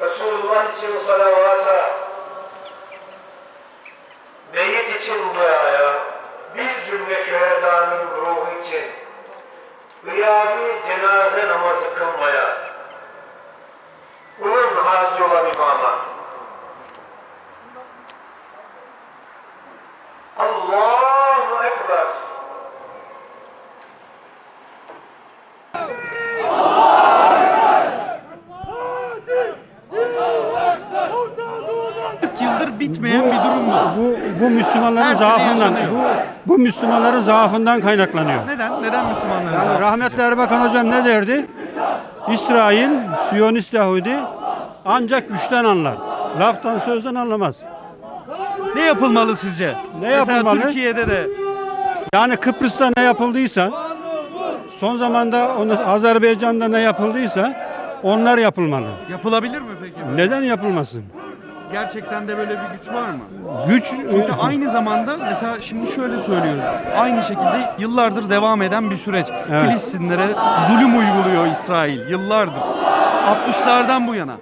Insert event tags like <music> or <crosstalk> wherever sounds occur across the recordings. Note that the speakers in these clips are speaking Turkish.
Resulullah için salavata, meyit için duaya, bir cümle şühedanın ruhu için gıyabi cenaze namazı kılmaya, uyun hazır olan imama. Allahu bitmeyen bir durum bu. Bu, bu Müslümanların Her zaafından, bu, bu Müslümanların zaafından kaynaklanıyor. Neden? Neden Müslümanların Yani zaafı rahmetli sizce? Erbakan hocam ne derdi? İsrail, Siyonist Yahudi ancak güçten anlar. Laftan sözden anlamaz. Ne yapılmalı sizce? Ne Mesela yapılmalı? Türkiye'de de Yani Kıbrıs'ta ne yapıldıysa, son zamanda Azerbaycan'da ne yapıldıysa onlar yapılmalı. yapılabilir mi peki? böyle? Neden yapılmasın? Gerçekten de böyle bir güç var mı? Güç Çünkü aynı zamanda mesela şimdi şöyle söylüyoruz. Aynı şekilde yıllardır devam eden bir süreç. Evet. Filistinlere zulüm uyguluyor İsrail yıllardır. 60'lardan bu yana.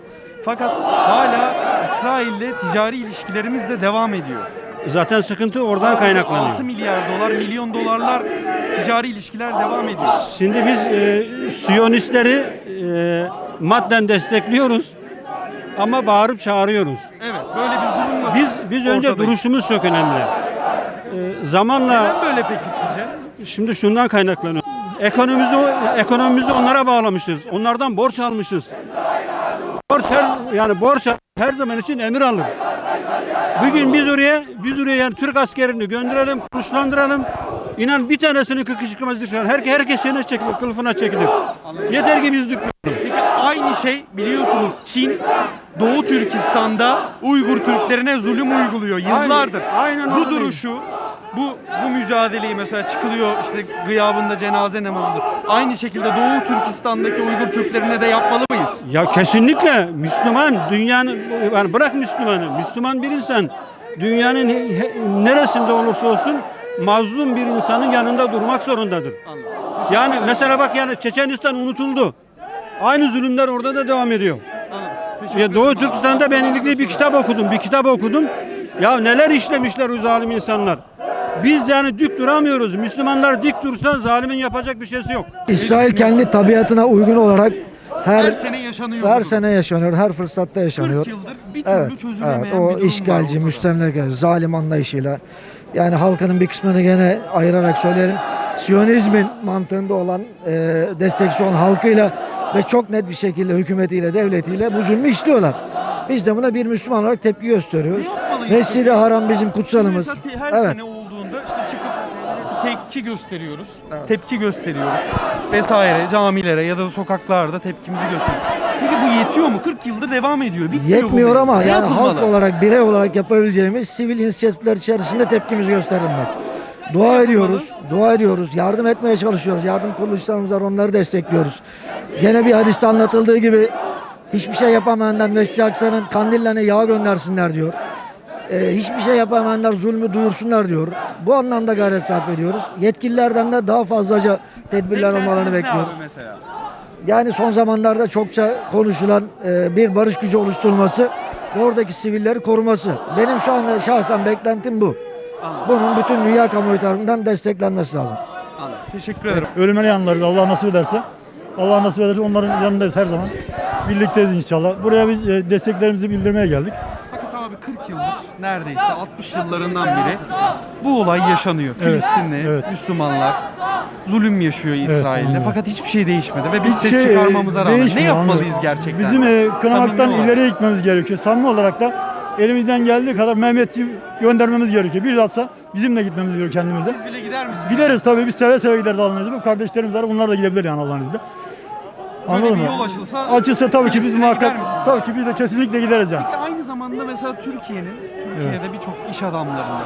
Fakat hala İsrail'le ticari ilişkilerimiz de devam ediyor. zaten sıkıntı oradan 6 kaynaklanıyor. milyar dolar, milyon dolarlar ticari ilişkiler devam ediyor. Şimdi biz e, Siyonistleri e, madden destekliyoruz ama bağırıp çağırıyoruz. Evet, böyle bir durum nasıl? Biz biz önce ortadayız? duruşumuz çok önemli. E, zamanla Neden böyle peki sizce? şimdi şundan kaynaklanıyor. Ekonomimizi ekonomimizi onlara bağlamışız. Onlardan borç almışız. Borç her yani borç her zaman için emir alır. Bugün biz oraya biz oraya yani Türk askerini gönderelim, kuşlandıralım. İnan bir tanesini kıkı çıkmaz dışarı. Herkes herkes şeyine çekilir, kılıfına çekilir. Yeter ki biz dük- Peki aynı şey biliyorsunuz Çin Doğu Türkistan'da Uygur Türklerine zulüm uyguluyor yıllardır. aynen bu öyle. duruşu bu bu mücadeleyi mesela çıkılıyor işte gıyabında cenaze namazıdır. Aynı şekilde Doğu Türkistan'daki Uygur Türklerine de yapmalı mıyız? Ya kesinlikle Müslüman dünyanın yani bırak Müslümanı Müslüman bir insan dünyanın neresinde olursa olsun mazlum bir insanın yanında durmak zorundadır. Yani mesela bak yani Çeçenistan unutuldu. Aynı zulümler orada da devam ediyor. Ya Doğu. Türkistan'da ben ilgili bir kitap okudum. Bir kitap okudum. Ya neler işlemişler o zalim insanlar. Biz yani dik duramıyoruz. Müslümanlar dik dursa zalimin yapacak bir şeysi yok. İsrail kendi tabiatına uygun olarak her Her sene yaşanıyor. her sene yaşanıyor, her fırsatta yaşanıyor. 40 yıldır bir türlü Evet, çözülemeyen evet bir o durum var işgalci, müstemleke, zalim anlayışıyla yani halkının bir kısmını gene ayırarak söyleyelim. Siyonizmin mantığında olan e, destekçi olan halkıyla ve çok net bir şekilde hükümetiyle, devletiyle bu zulmü işliyorlar. Biz de buna bir Müslüman olarak tepki gösteriyoruz. Mescid-i? Haram bizim kutsalımız. Her Evet. sene olduğunda işte çıkıp tepki gösteriyoruz. Tepki gösteriyoruz. Vesaire camilere ya da sokaklarda tepkimizi gösteriyoruz. Peki bu yetiyor mu? 40 yıldır devam ediyor. Bitmiyor bu Yetmiyor mevzu. ama Ne yani yapılmalı? halk olarak, birey olarak yapabileceğimiz sivil inisiyatifler içerisinde tepkimizi gösterilmek. Dua ediyoruz, dua ediyoruz, yardım etmeye çalışıyoruz. Yardım kuruluşlarımız var, onları destekliyoruz. Gene bir hadiste anlatıldığı gibi hiçbir şey yapamayanlar Mescid-i Aksa'nın kandillerine yağ göndersinler diyor. Ee, hiçbir şey yapamayanlar zulmü duyursunlar diyor. Bu anlamda gayret sarf ediyoruz. Yetkililerden de daha fazlaca tedbirler almalarını bekliyoruz. mesela? Yani son zamanlarda çokça konuşulan e, bir barış gücü oluşturulması ve oradaki sivilleri koruması. Benim şu anda şahsen beklentim bu. Bunun bütün dünya kamuoyu tarafından desteklenmesi lazım. Anladım. Teşekkür ederim. Ölümüne yanlarız Allah nasip ederse. Allah nasip ederse onların yanındayız her zaman. Birlikteyiz inşallah. Buraya biz e, desteklerimizi bildirmeye geldik. Fakat abi 40 yıldır neredeyse 60 yıllarından beri bu olay yaşanıyor. Evet, Filistinli evet. Müslümanlar zulüm yaşıyor İsrail'de. anladım. Fakat hiçbir şey değişmedi ve biz Hiçbir ses şey, çıkarmamıza rağmen ne yapmalıyız anladım. gerçekten? Bizim e, kınamaktan ileriye gitmemiz gerekiyor. Samimi olarak da elimizden geldiği kadar Mehmet'i göndermemiz gerekiyor. Bilhassa bizimle gitmemiz gerekiyor kendimize. Siz bile gider misiniz? Gideriz tabii biz seve seve gideriz Allah'ın izniyle. Bu kardeşlerimiz var onlar da gidebilir yani Allah'ın izniyle. Böyle bir yol açılsa Açılsa tabii ki biz Filistin'e muhakkak misiniz? tabii ki biz de kesinlikle gideriz yani. Peki aynı zamanda mesela Türkiye'nin Türkiye'de birçok iş adamlarının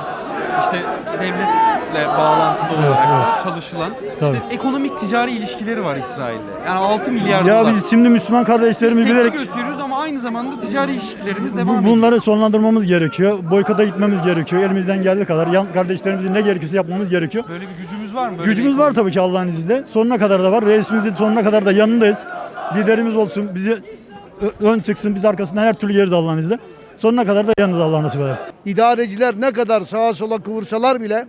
işte devletle bağlantılı olarak da çalışılan işte Tabii. ekonomik ticari ilişkileri var İsrail'de. Yani 6 milyar Ya dolar. biz şimdi Müslüman Biz kardeşlerimi tepki bilerek gösteriyoruz ama aynı zamanda ticari ilişkilerimiz devam ediyor. Bunları sonlandırmamız gerekiyor. Boykota gitmemiz gerekiyor. Elimizden geldiği kadar yan kardeşlerimizin ne gerekiyorsa yapmamız gerekiyor. Böyle bir gücümüz var mı? Böyle Gücümüz bir var tabii ki Allah'ın izniyle. Sonuna kadar da var. Reisimizin sonuna kadar da yanındayız. Liderimiz olsun. Bizi ö- ön çıksın biz arkasından her türlü yeriz Allah'ın izniyle. Sonuna kadar da yanınız Allah nasip ederse. İdareciler ne kadar sağa sola kıvırsalar bile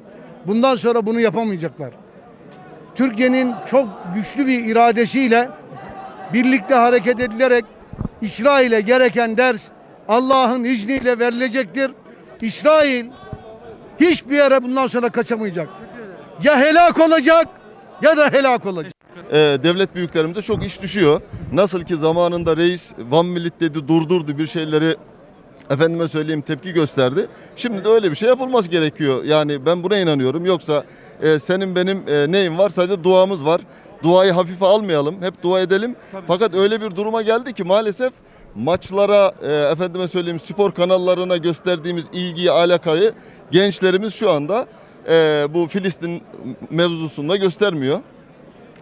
bundan sonra bunu yapamayacaklar. Türkiye'nin çok güçlü bir iradesiyle birlikte hareket edilerek İsrail'e gereken ders Allah'ın izniyle verilecektir. İsrail hiçbir yere bundan sonra kaçamayacak. Ya helak olacak ya da helak olacak. e, devlet büyüklerimize çok iş düşüyor. Nasıl ki zamanında reis Van Millit dedi durdurdu bir şeyleri efendime söyleyeyim tepki gösterdi. Şimdi de öyle bir şey yapılması gerekiyor. Yani ben buna inanıyorum. Yoksa e, senin benim e, neyim var sadece duamız var. Duayı hafife almayalım. Hep dua edelim. Fakat öyle bir duruma geldi ki maalesef maçlara e, efendime söyleyeyim spor kanallarına gösterdiğimiz ilgiyi alakayı gençlerimiz şu anda e, bu Filistin mevzusunda göstermiyor.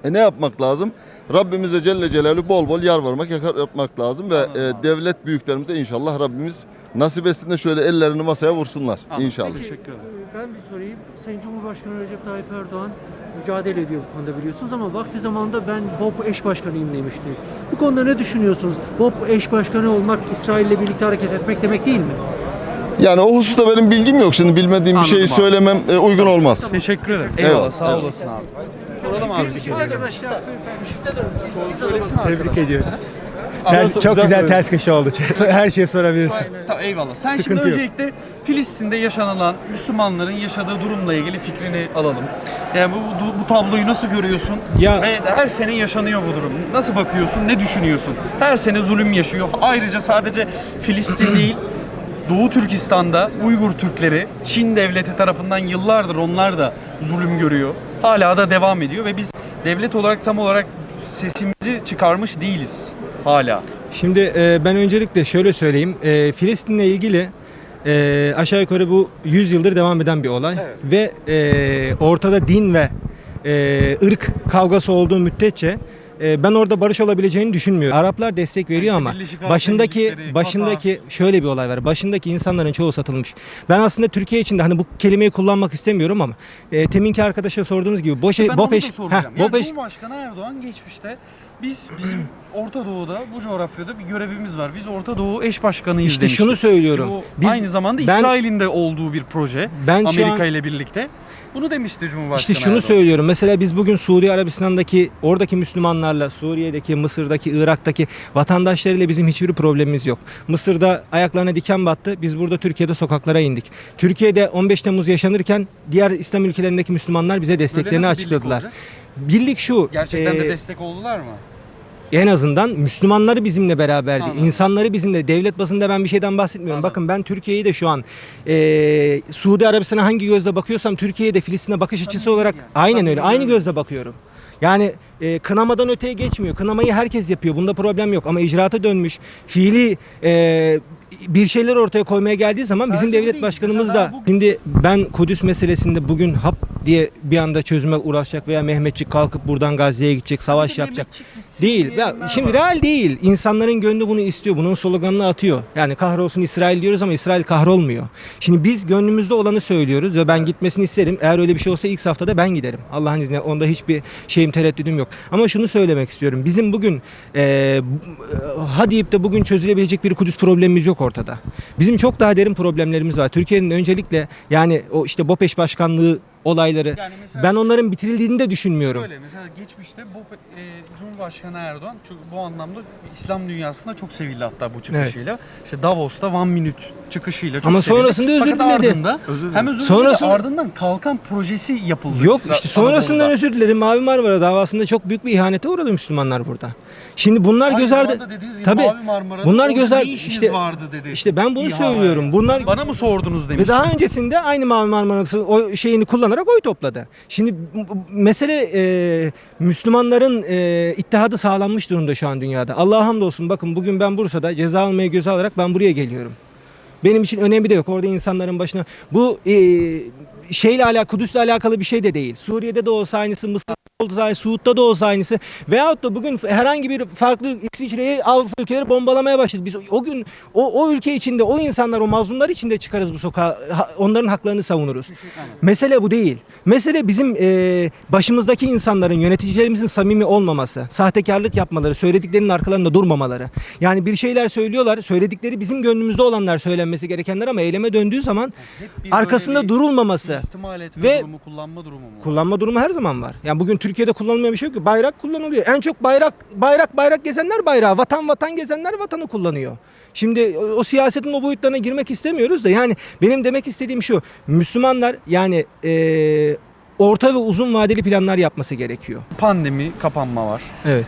E ne yapmak lazım? Rabbimize Celle Celaluhu bol bol yar varmak, yakar yapmak lazım ve e, devlet büyüklerimize inşallah Rabbimiz nasip etsin de şöyle ellerini masaya vursunlar inşallah. Teşekkür ederim. Ben bir sorayım. Sayın Cumhurbaşkanı Recep Tayyip Erdoğan mücadele ediyor bu konuda biliyorsunuz ama vakti zamanında ben BOP eş başkanıyım demişti. Bu konuda ne düşünüyorsunuz? BOP eş başkanı olmak İsrail ile birlikte hareket etmek demek değil mi? Yani o hususta benim bilgim yok. Şimdi bilmediğim bir şeyi abi. söylemem e, uygun olmaz. Teşekkür ederim. Eyvallah, Eyvallah. sağ olasın abi. Soralım abi. Tebrik ediyorum. Ters- çok güzel ters köşe oldu. <laughs> Her şeyi sorabilirsin. Tamam, eyvallah. Sen Sıkıntı şimdi yok. öncelikle Filistin'de yaşanılan Müslümanların yaşadığı durumla ilgili fikrini alalım. Yani bu, bu, bu tabloyu nasıl görüyorsun? Ya- Ve her sene yaşanıyor bu durum. Nasıl bakıyorsun? Ne düşünüyorsun? Her sene zulüm yaşıyor. Ayrıca sadece Filistin <clears throat> değil, Doğu Türkistan'da Uygur Türkleri Çin devleti tarafından yıllardır onlar da zulüm görüyor. Hala da devam ediyor ve biz devlet olarak tam olarak sesimizi çıkarmış değiliz hala. Şimdi e, ben öncelikle şöyle söyleyeyim. E, Filistin'le ilgili e, aşağı yukarı bu 100 yıldır devam eden bir olay. Ve e, ortada din ve e, ırk kavgası olduğu müddetçe e, ben orada barış olabileceğini düşünmüyorum. Araplar destek veriyor ama başındaki başındaki şöyle bir olay var. Başındaki insanların çoğu satılmış. Ben aslında Türkiye için de hani bu kelimeyi kullanmak istemiyorum ama e, teminki arkadaşa sorduğunuz gibi boş Ben onu da soracağım. Heh, Yani Bopeş Cumhurbaşkanı Erdoğan geçmişte biz bizim Orta Doğu'da bu coğrafyada bir görevimiz var. Biz Orta Doğu eş başkanıyız İşte demişti. şunu söylüyorum. Biz- aynı zamanda ben- İsrail'in de olduğu bir proje. Ben şu Amerika an- ile birlikte. Bunu demişti Cumhurbaşkanı İşte şunu Erdoğan. söylüyorum. Mesela biz bugün Suudi Arabistan'daki oradaki Müslümanlarla, Suriye'deki, Mısır'daki, Irak'taki vatandaşlarıyla bizim hiçbir problemimiz yok. Mısır'da ayaklarına diken battı. Biz burada Türkiye'de sokaklara indik. Türkiye'de 15 Temmuz yaşanırken diğer İslam ülkelerindeki Müslümanlar bize Böyle desteklerini nasıl birlik açıkladılar. olacak? Birlik şu. Gerçekten de e, destek oldular mı? En azından Müslümanları bizimle beraberdi. Anladım. İnsanları bizimle. Devlet basında ben bir şeyden bahsetmiyorum. Anladım. Bakın ben Türkiye'yi de şu an e, Suudi Arabistan'a hangi gözle bakıyorsam Türkiye'ye de Filistin'e bakış açısı olarak yani. aynen Samimi öyle. Aynı görüyoruz. gözle bakıyorum. Yani e, kınamadan öteye geçmiyor. Kınamayı herkes yapıyor. Bunda problem yok. Ama icraata dönmüş, fiili e, bir şeyler ortaya koymaya geldiği zaman Sadece bizim bu devlet değil. başkanımız Mesela da bugün- şimdi ben Kudüs meselesinde bugün hap diye bir anda çözüme uğraşacak veya Mehmetçik kalkıp buradan Gazze'ye gidecek, savaş yapacak. Değil. Ya, şimdi real değil. İnsanların gönlü bunu istiyor. Bunun sloganını atıyor. Yani kahrolsun İsrail diyoruz ama İsrail kahrolmuyor. Şimdi biz gönlümüzde olanı söylüyoruz ve ben gitmesini isterim. Eğer öyle bir şey olsa ilk haftada ben giderim. Allah'ın izniyle onda hiçbir şeyim tereddüdüm yok. Ama şunu söylemek istiyorum. Bizim bugün e, bu- ha deyip de bugün çözülebilecek bir Kudüs problemimiz yok ortada. Bizim çok daha derin problemlerimiz var. Türkiye'nin öncelikle yani o işte BOPEŞ başkanlığı olayları Yani mesela ben onların bitirildiğini de düşünmüyorum. Şöyle mesela geçmişte bu e, Cumhurbaşkanı Erdoğan çok, bu anlamda İslam dünyasında çok sevildi hatta bu çıkışıyla. İşte Davos'ta One Minute çıkışıyla çok Ama sevildi. sonrasında özür Fakat diledi. Ardında, hem özür Sonrasında- diledi ardından kalkan projesi yapıldı. Yok Sa- işte sonrasından Anadolu'da. özür dilerim. Mavi Marmara davasında çok büyük bir ihanete uğradı Müslümanlar burada. Şimdi bunlar Aynı göz ardı zamanda dediğiniz gibi tabii Mavi Marmara'da bunlar orada göz ne ardı işiniz işte vardı dedi. işte ben bunu İHA söylüyorum. Bunlar Bana mı sordunuz demiş. ve daha öncesinde aynı Mavi Marmara'sı o şeyini kullanarak oy topladı. Şimdi bu- bu mesele e, Müslümanların e, ittihadı sağlanmış durumda şu an dünyada. Allah'a hamdolsun bakın bugün ben Bursa'da ceza almayı göze alarak ben buraya geliyorum. Benim için önemi de yok. Orada insanların başına bu e, şeyle alakalı Kudüs'le alakalı bir şey de değil. Suriye'de de olsa aynısı, Mısır'da da olsa Suud'da da olsa aynısı. Veyahut da bugün herhangi bir farklı İsviçre'yi Avrupa ülkeleri bombalamaya başladı. Biz o gün o, o ülke içinde o insanlar o mazlumlar içinde çıkarız bu sokağa ha- onların haklarını savunuruz. Mesele bu değil. Mesele bizim e, başımızdaki insanların yöneticilerimizin samimi olmaması, sahtekarlık yapmaları, söylediklerinin arkalarında durmamaları. Yani bir şeyler söylüyorlar, söyledikleri bizim gönlümüzde olanlar söylenmesi gerekenler ama eyleme döndüğü zaman arkasında böyle durulmaması suistimal etme ve- durumu, kullanma durumu mu? kullanma durumu her zaman var. Yani bugün Türkiye'de kullanılmayan bir şey yok ki. Bayrak kullanılıyor. En çok bayrak bayrak bayrak gezenler bayrağı, vatan vatan gezenler vatanı kullanıyor. Şimdi o, o siyasetin o boyutlarına girmek istemiyoruz da yani benim demek istediğim şu. Müslümanlar yani eee, orta ve uzun vadeli planlar yapması gerekiyor. Pandemi, kapanma var. Evet.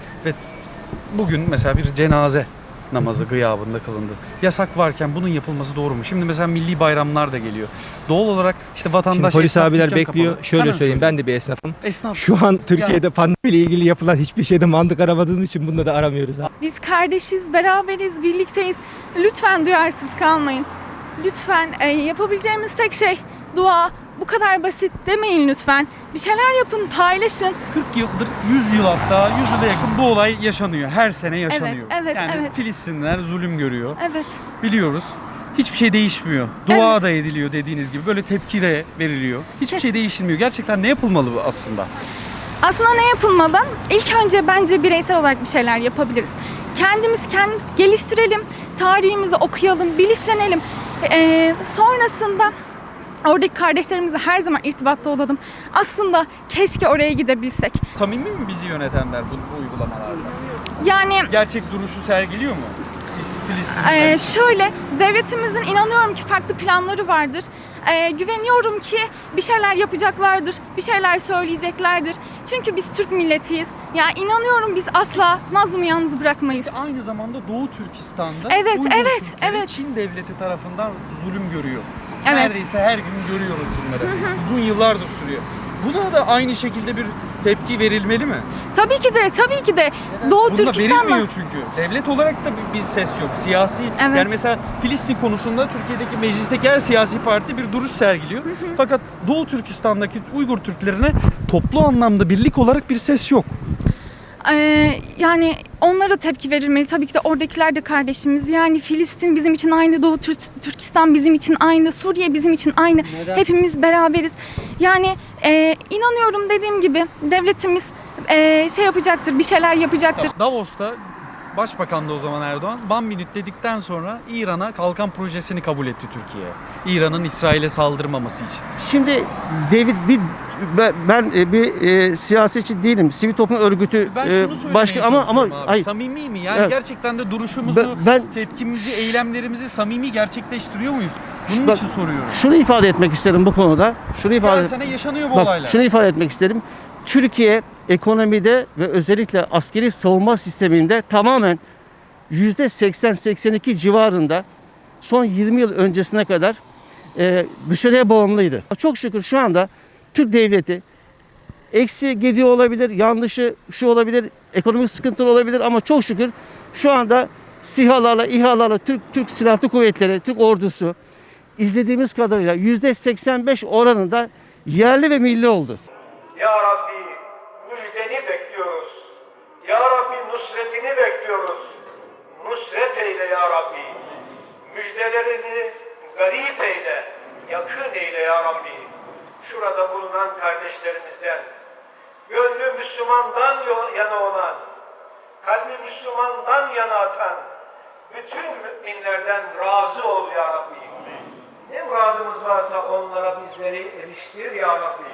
Bugün mesela bir cenaze namazı gıyabında kılındı. Yasak varken bunun yapılması doğru mu? Şimdi mesela milli bayramlar da geliyor. Doğal olarak işte vatandaş Şimdi polis esnaf abiler dükkan bekliyor. kapalı. Şöyle Hemen söyleyeyim ben de bir esnafım. Esnaf. Şu an Türkiye'de pandemiyle ilgili yapılan hiçbir şeyde mantık aramadığımız için bunu da aramıyoruz. abi. Biz kardeşiz, beraberiz, birlikteyiz. Lütfen duyarsız kalmayın. Lütfen e, yapabileceğimiz tek şey dua. Bu kadar basit demeyin lütfen. Bir şeyler yapın, paylaşın. 40 yıldır, 100 yıl hatta 100 yıla yakın bu olay yaşanıyor. Her sene yaşanıyor. evet, yani evet. Filistinler zulüm görüyor. Evet. Biliyoruz. Hiçbir şey değişmiyor. Dua Evet. da ediliyor dediğiniz gibi. Böyle tepki de veriliyor. Hiçbir Kes- şey değişilmiyor. Gerçekten ne yapılmalı bu aslında? Aslında ne yapılmadan ilk önce bence bireysel olarak bir şeyler yapabiliriz. Kendimiz kendimiz geliştirelim, tarihimizi okuyalım, bilinçlenelim. Ee, sonrasında oradaki kardeşlerimizle her zaman irtibatta olalım. Aslında keşke oraya gidebilsek. Samimi mi bizi yönetenler bu, bu uygulamalarda? Yani Gerçek duruşu sergiliyor mu? Filistinliler. Ee, şöyle, devletimizin inanıyorum ki farklı planları vardır. Ee, güveniyorum ki bir şeyler yapacaklardır, bir şeyler söyleyeceklerdir. Çünkü biz Türk milletiyiz. Ya inanıyorum biz asla mazlumu yalnız bırakmayız. Aynı zamanda Doğu Türkistan'da Evet, Uygur evet, Türkleri evet. Çin devleti tarafından zulüm görüyor. Evet. Neredeyse her gün görüyoruz bunları. Uzun yıllardır sürüyor. Buna da aynı şekilde bir tepki verilmeli mi? Tabii ki de, tabii ki de Doğu Bunda Türkistan'la verilmiyor çünkü. Devlet olarak da bir, bir ses yok. Siyasi Evet. yani mesela Filistin konusunda Türkiye'deki meclisteki her siyasi parti bir duruş sergiliyor. Fakat Doğu Türkistan'daki Uygur Türklerine toplu anlamda birlik olarak bir ses yok. Ee, yani onlara tepki verilmeli. Tabii ki de oradakiler de kardeşimiz. Yani Filistin bizim için aynı, Doğu Tür- Türkistan bizim için aynı, Suriye bizim için aynı. Hepimiz beraberiz. Yani e, inanıyorum dediğim gibi devletimiz e, şey yapacaktır, bir şeyler yapacaktır. Davos'ta Başbakan da o zaman Erdoğan, Ban Minut dedikten sonra İran'a kalkan projesini kabul etti Türkiye. İran'ın İsrail'e saldırmaması için. Şimdi David bir ben, ben e, bir e, siyasetçi değilim. Sivil toplum örgütü Ben e, şunu başka ama ama abi. hayır. Samimi mi? Yani Evet. gerçekten de duruşumuzu, Ben, ben tepkimizi, eylemlerimizi samimi gerçekleştiriyor muyuz? Bunun Bak- için soruyorum. şunu ifade etmek isterim bu konuda. Şunu ifade sene yaşanıyor bu Bak, olaylar. şunu ifade etmek isterim. Türkiye ekonomide ve özellikle askeri savunma sisteminde tamamen %80-82 civarında son 20 yıl öncesine kadar e, dışarıya bağımlıydı. Çok şükür şu anda Türk devleti eksi gidiyor olabilir, yanlışı şu olabilir, ekonomik sıkıntılar olabilir ama çok şükür şu anda SİHA'larla, İHA'larla Türk, Türk Silahlı Kuvvetleri, Türk ordusu izlediğimiz kadarıyla %85 oranında yerli ve milli oldu. Ya Rabbi müjdeni bekliyoruz. Ya Rabbi nusretini bekliyoruz. Nusret eyle ya Rabbi. Müjdelerini garip eyle, yakın eyle ya Rabbi. Şurada bulunan kardeşlerimizden, gönlü Müslümandan yana olan, kalbi Müslümandan yana atan, bütün müminlerden razı ol ya Rabbi. Ne muradımız varsa onlara bizleri eriştir ya Rabbi.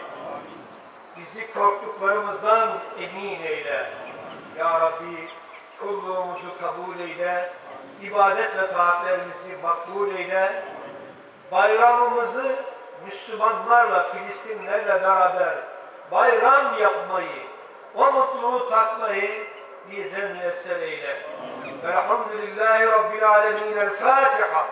Bizi korktuklarımızdan emin eyle. Ya Rabbi kulluğumuzu kabul eyle. ibadet ve taatlerimizi makbul eyle. Bayramımızı Müslümanlarla, Filistinlerle beraber bayram yapmayı, o mutluluğu tatmayı bize müyesser eyle. Velhamdülillahi Rabbil Alemin. El Fatiha.